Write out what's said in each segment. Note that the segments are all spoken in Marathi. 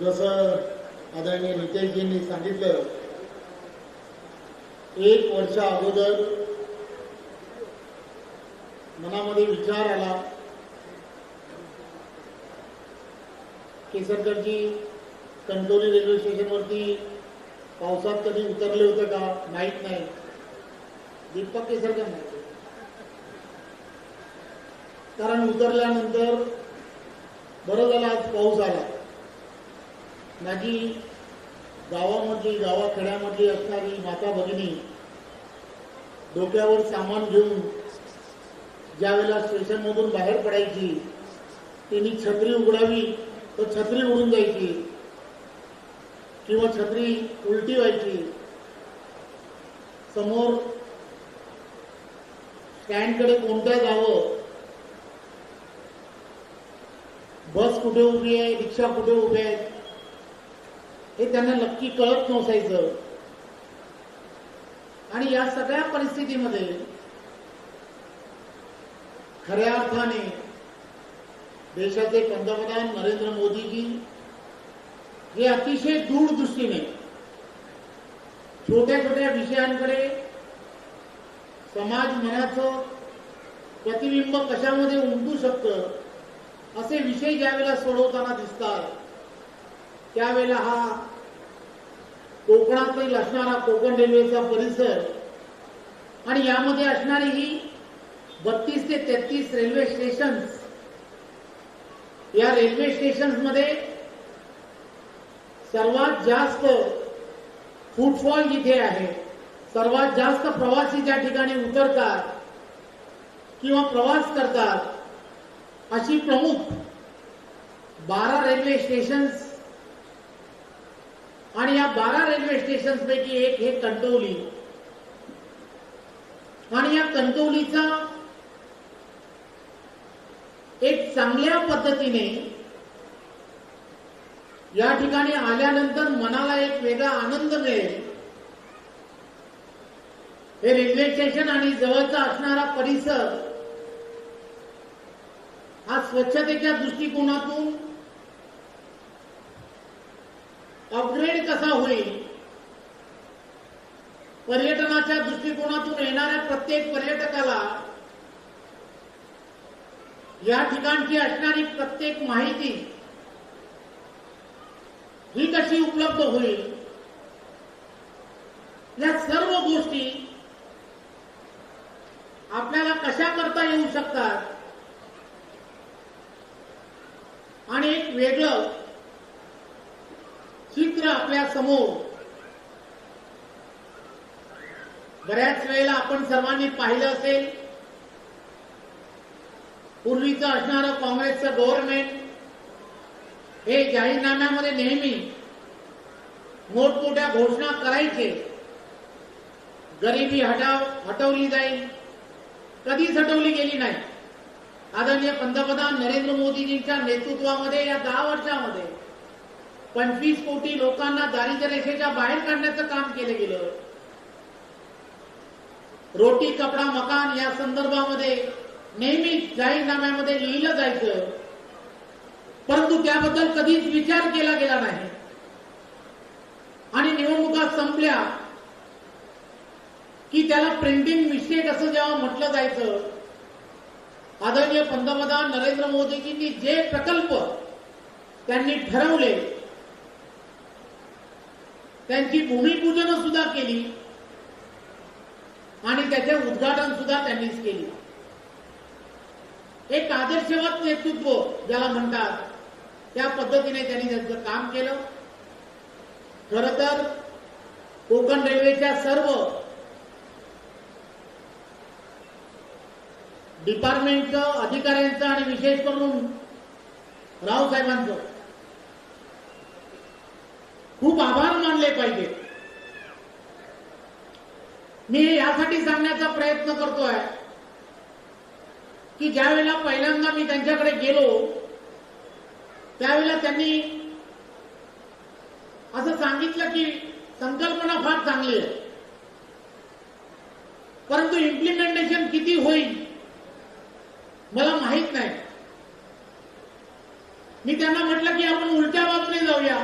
जसं आदरणीय नितेशजींनी सांगितलं एक वर्षा अगोदर मनामध्ये विचार आला केसरगडची कंटोली रेल्वे स्टेशनवरती पावसात कधी उतरले होते का माहीत नाही. दीपक केसरकर नाही कारण उतरल्यानंतर बरं झालं आज पाऊस आला. माझी गावामधली गावाखेड्यामधली असणारी माता भगिनी डोक्यावर सामान घेऊन ज्या वेळेला स्टेशनमधून बाहेर पडायची त्यांनी छत्री उघडावी तर छत्री उडून जायची किंवा छत्री उलटी व्हायची. समोर स्टँडकडे कोणत्या जावं बस कुठे उभी आहे? रिक्षा कुठे उभी आहे? हे त्यांना नक्की कळत नसायचं. आणि या सगळ्या परिस्थितीमध्ये खऱ्या अर्थाने देशाचे पंतप्रधान नरेंद्र मोदीजी हे अतिशय दूरदृष्टीने छोट्या छोट्या विषयांकडे समाज मनाचं प्रतिबिंब कशामध्ये उमटू शकतं असे विषय ज्यावेळेला सोडवताना दिसतात त्यावेळेला हा कोकणातील असणारा कोकण रेल्वेचा परिसर आणि यामध्ये असणारी ही बत्तीस ते तेहतीस रेल्वे स्टेशन्स. या रेल्वे स्टेशन्समध्ये सर्वात जास्त फुटफॉल जिथे आहे सर्वात जास्त प्रवासी ज्या ठिकाणी उतरतात किंवा प्रवास करतात अशी प्रमुख बारा रेल्वे स्टेशन्स आणि या बारा रेल्वे स्टेशन्सपैकी एक हे कणकवली आणि या कणकवलीचा एक चांगल्या पद्धतीने या ठिकाणी आल्यानंतर मनाला एक वेगळा आनंद मिळेल. हे रेल्वे स्टेशन आणि जवळचा असणारा परिसर हा स्वच्छतेच्या दृष्टिकोनातून अपग्रेड कसा होईल? पर्यटनाच्या दृष्टिकोनातून येणाऱ्या प्रत्येक पर्यटकाला या ठिकाणची असणारी प्रत्येक माहिती ही कशी उपलब्ध होईल? या सर्व गोष्टी आपल्याला कशा करता येऊ शकतात? आणि एक वेगळं चित्र आपल्यासमोर. बऱ्याच वेळेला आपण सर्वांनी पाहिलं असेल पूर्वीचं असणारं काँग्रेसचं गव्हर्नमेंट हे जाहीरनाम्यामध्ये नेहमी मोठमोठ्या घोषणा करायचे. गरिबी हटाव हटवली जाईल. कधीच हटवली गेली नाही. आदरणीय पंतप्रधान नरेंद्र मोदीजींच्या नेतृत्वामध्ये या दहा वर्षामध्ये पंचवीस कोटी लोकांना दारिद्र्य रेषेच्या बाहेर काढण्याचं काम केलं गेलं. रोटी कपडा मकान या संदर्भामध्ये नेहमी जाहीरनाम्यामध्ये लिहिलं जायचं. परंतु त्याबद्दल कधीच विचार केला गेला नाही. आणि निवडणुका संपल्या की त्याला प्रिंटिंग मिस्टेक असं जेव्हा म्हटलं जायचं आदरणीय पंतप्रधान नरेंद्र मोदीजींनी जे प्रकल्प त्यांनी ठरवले त्यांची भूमिपूजन सुद्धा केली. आणि त्याचे उद्घाटन सुद्धा त्यांनीच केली. एक आदर्शवाद नेतृत्व ज्याला म्हणतात त्या पद्धतीने त्यांनी त्यांचं काम केलं. खर तर कोकण रेल्वेच्या सर्व डिपार्टमेंटचं अधिकाऱ्यांचं आणि विशेष करून रावसाहेबांचं खूप आभार मानले पाहिजे. मी यासाठी सांगण्याचा प्रयत्न करतोय की ज्यावेळेला पहिल्यांदा मी त्यांच्याकडे गेलो त्यावेळेला त्यांनी असं सांगितलं की संकल्पना फार चांगली आहे. परंतु इम्प्लिमेंटेशन किती होईल मला माहीत नाही. मी त्यांना म्हटलं की आपण उलट्या बाजूने जाऊया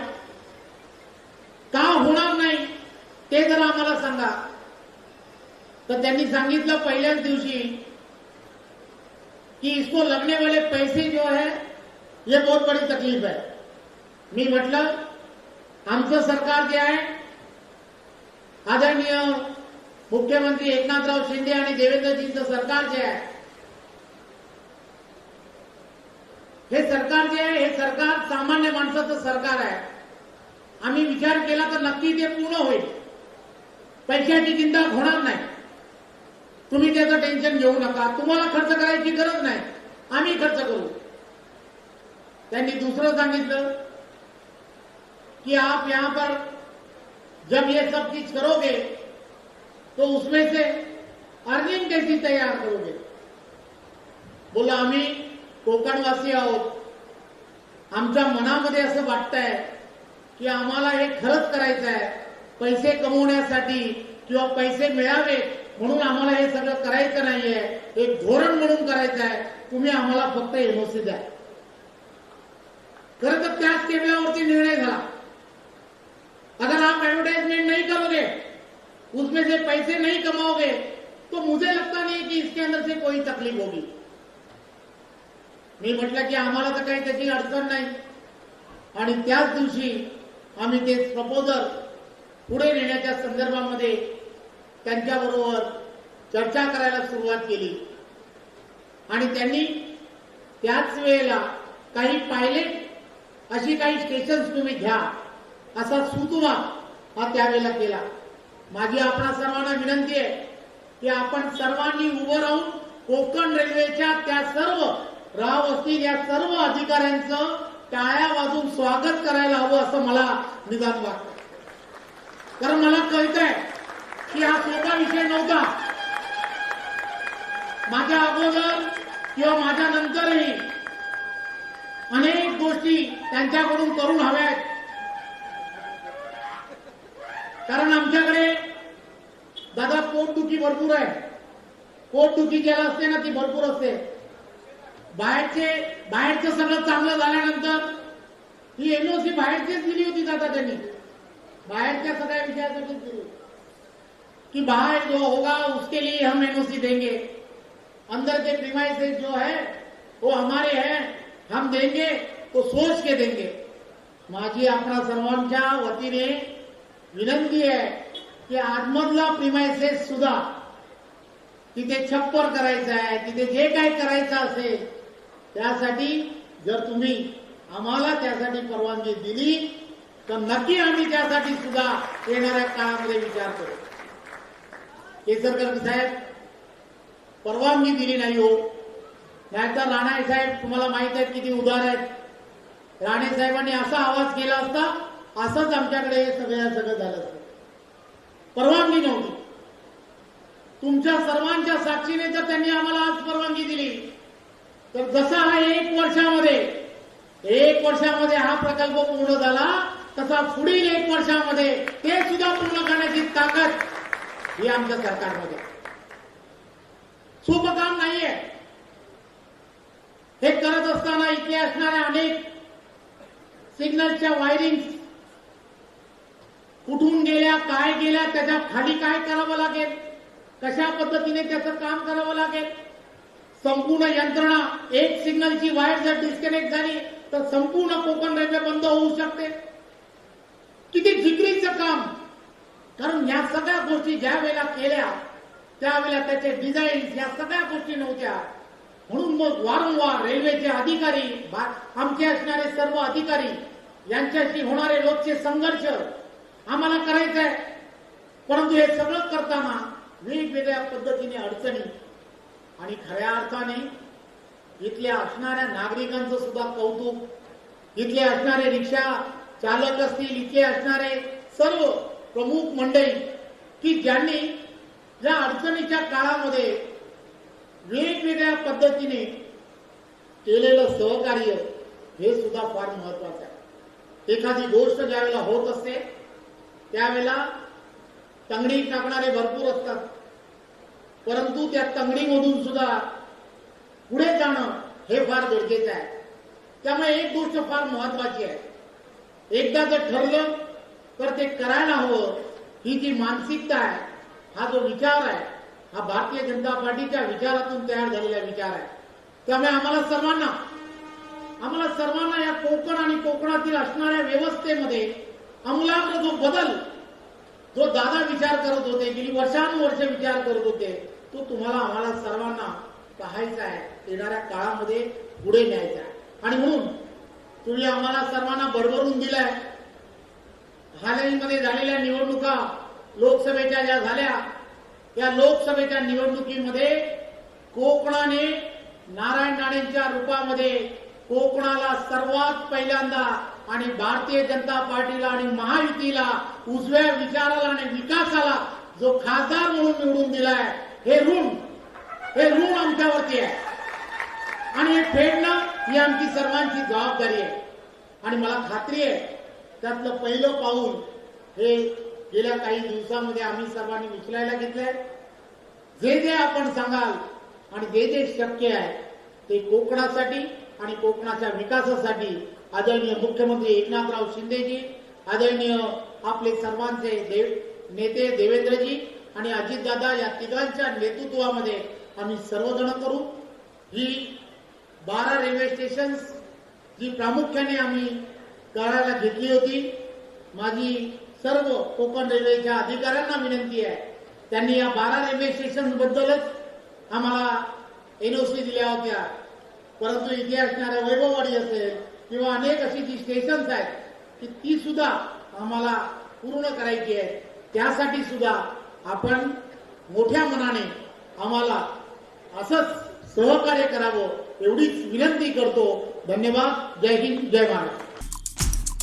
का होणार नाही ते जरा आम्हाला सांगा. तर त्यांनी सांगितलं पहिल्याच दिवशी कि इसको लगने वाले पैसे जो है ये बहुत बड़ी तकलीफ है. मी म्हटलं आमचं सरकार जे आहे आदरणीय मुख्यमंत्री एकनाथराव शिंदे आणि देवेंद्रजींचं सरकार जे आहे हे सरकार जे आहे हे सरकार सामान्य माणसाचं सरकार आहे. आम्ही विचार केला तर नक्की ते पूर्ण होईल. पैशाची चिंता होणार नाही. तुम्ही त्याचं टेन्शन घेऊ नका. तुम्हाला खर्च करायची गरज नाही. आम्ही खर्च करू. त्यांनी दुसरं सांगितलं कि आप यहां पर जब ये सब चीज करोगे तो उसमें से अर्निंग कैसी तैयार करोगे? बोला आम्ही कोकणवासी आहोत. आमच्या मनामध्ये असं वाटतंय की आम्हाला हे खरंच करायचं आहे पैसे कमवण्यासाठी किंवा पैसे मिळावे म्हणून आम्हाला हे सगळं करायचं नाहीये. एक धोरण म्हणून करायचं आहे. तुम्ही आम्हाला फक्त एमओसी द्या. खरं तर त्याच टेबलावरती निर्णय झाला. अगर आप एडवर्टाइजमेंट नहीं करोगे उसमें से पैसे नहीं कमाओगे तो मुझे लगता नहीं कि इसके अंदर से कोई तकलीफ होगी. मी म्हटलं की आम्हाला तर काही त्याची अडचण नाही. आणि त्याच दिवशी आम्ही ते प्रपोजल पुढे नेण्याच्या संदर्भामध्ये त्यांच्याबरोबर चर्चा करायला सुरुवात केली. आणि त्यांनी त्याच वेळेला काही पायलट अशी काही स्टेशन्स तुम्ही घ्या असा सुतुमा हा त्यावेळेला केला. माझी आपणा सर्वांना विनंती आहे की आपण सर्वांनी उभं राहून कोकण रेल्वेच्या त्या सर्व राव असतील या सर्व अधिकाऱ्यांचं टाळ्या वाजून स्वागत करायला हवं असं मला निदान वाटतं. कारण मला कळतंय की हा सोपा विषय नव्हता. माझ्या अगोदर किंवा माझ्या नंतरही अनेक गोष्टी त्यांच्याकडून करून हव्यात. कारण आमच्याकडे दादा पोटदुखी भरपूर आहे. पोटदुखी ज्याला असते ना ती भरपूर असते. बाहेरचे बाहेरचं सगळं चांगलं झाल्यानंतर ही एनओसी बाहेरचीच दिली होती दादा त्यांनी. बाहेरच्या सगळ्या विषयासाठीच दिली होती. कि बाहर जो होगा, उसके लिए हम एनओसी देंगे। अंदर के प्रीमाइसेस जो है, वो हमारे हैं, हम देंगे तो सोच के देंगे। माझी आपणा सर्वांच्या वतीने विनंती आहे की आतमधला प्रिमायसेस सुद्धा तिथे छप्पर करायचं आहे तिथे जे काही करायचं असेल, त्यासाठी जर तुम्ही आम्हाला त्यासाठी परवानगी दिली तर नक्की आम्ही त्यासाठी सुद्धा येणाऱ्या काळामध्ये विचार करू. केसरकर साहेब परवानगी दिली नाही हो. नाहीतर राणे साहेब तुम्हाला माहीत आहे किती उदार आहेत. राणे साहेबांनी असा आवाज केला असता असंच आमच्याकडे सगळ्या सगळं सगळं झालं असतं. परवानगी नव्हती. तुमच्या सर्वांच्या साक्षीने जर त्यांनी आम्हाला आज परवानगी दिली. तर जसा हा एक वर्षामध्ये एक वर्षामध्ये हा प्रकल्प पूर्ण झाला तसा पुढील एक वर्षामध्ये ते सुद्धा पूर्ण करण्याची ताकद ही आमच्या सरकारमध्ये. सोपं काम नाहीये. हे करत असताना इथे असणाऱ्या अनेक सिग्नलच्या वायरिंग कुठून गेल्या काय गेल्या त्याच्याखाली काय करावं लागेल? कशा पद्धतीने त्याचं काम करावं लागेल? संपूर्ण यंत्रणा एक सिग्नलची वायर जर डिस्कनेक्ट झाली तर संपूर्ण कोकण रेल्वे बंद होऊ शकते किती जिगरीचं काम कारण या सगळ्या गोष्टी ज्या वेळेला केल्या त्यावेळेला त्याचे डिझाईन या सगळ्या गोष्टी नव्हत्या. म्हणून मग वारंवार रेल्वेचे अधिकारी आमचे असणारे सर्व अधिकारी यांच्याशी होणारे रोजचे संघर्ष आम्हाला करायचं आहे परंतु हे सगळं करताना वेगवेगळ्या पद्धतीने अडचणी आणि खऱ्या अर्थाने इथल्या असणाऱ्या नागरिकांचं सुद्धा कौतुक इथले असणारे रिक्षा चालक असतील इथले असणारे सर्व प्रमुख मंडळी की ज्यांनी या अडचणीच्या काळामध्ये वेगवेगळ्या पद्धतीने केलेलं सहकार्य हे सुद्धा फार महत्वाचं आहे. एखादी गोष्ट ज्यावेळेला होत असते त्यावेळेला तंगडी टाकणारे भरपूर असतात. परंतु त्या तंगडीमधून सुद्धा पुढे जाणं हे फार गरजेचं आहे. त्यामुळे एक गोष्ट फार महत्वाची आहे. एकदा जर ठरलं तर ते करायला हवं. ही जी मानसिकता आहे हा जो विचार आहे हा भारतीय जनता पार्टीच्या विचारातून तयार झालेला विचार आहे. त्यामुळे आम्हाला सर्वांना आम्हाला सर्वांना या कोकण आणि कोकणातील असणाऱ्या व्यवस्थेमध्ये अमूलाग्र जो बदल जो दादा विचार करत होते गेली वर्षानुवर्ष विचार करत होते तो तुम्हाला आम्हाला सर्वांना पाहायचा आहे. येणाऱ्या काळामध्ये पुढे न्यायचा आहे. आणि म्हणून तुम्ही आम्हाला सर्वांना भरभरून दिलाय. हालहीमध्ये झालेल्या निवडणुका लोकसभेच्या ज्या झाल्या या लोकसभेच्या निवडणुकीमध्ये कोकणाने नारायण राणेंच्या रूपामध्ये कोकणाला सर्वात पहिल्यांदा आणि भारतीय जनता पार्टीला आणि महायुतीला उजव्या विचाराला आणि विकासाला जो खासदार म्हणून निवडून दिलाय हे ऋण हे ऋण आमच्यावरती आहे. आणि हे फेडणं ही आमची सर्वांची जबाबदारी आहे. आणि मला खात्री आहे त्यातलं पहिलं पाऊल हे गेल्या काही दिवसामध्ये आम्ही सर्वांनी उचलायला घेतलंय. जे जे आपण सांगाल आणि जे जे शक्य आहे ते कोकणासाठी आणि कोकणाच्या विकासासाठी आदरणीय मुख्यमंत्री एकनाथराव शिंदेजी आदरणीय आपले सर्वांचे देव नेते देवेंद्रजी आणि अजितदादा या तिघांच्या नेतृत्वामध्ये आम्ही सर्वजण करू. ही बारा रेल्वे स्टेशन जी प्रामुख्याने आम्ही करायला घेतली होती. माझी सर्व कोकण रेल्वेच्या अधिकाऱ्यांना विनंती आहे. त्यांनी या बारा रेल्वे स्टेशन बद्दलच आम्हाला एनओसी दिल्या होत्या. परंतु इथे असणाऱ्या वैभववाडी असेल किंवा अनेक अशी जी स्टेशन्स आहेत की ती सुद्धा आम्हाला पूर्ण करायची आहे त्यासाठी सुद्धा आपण मोठ्या मनाने आम्हाला असंच सहकार्य करावं एवढीच विनंती करतो. धन्यवाद. जय हिंद. जय महाराष्ट्र.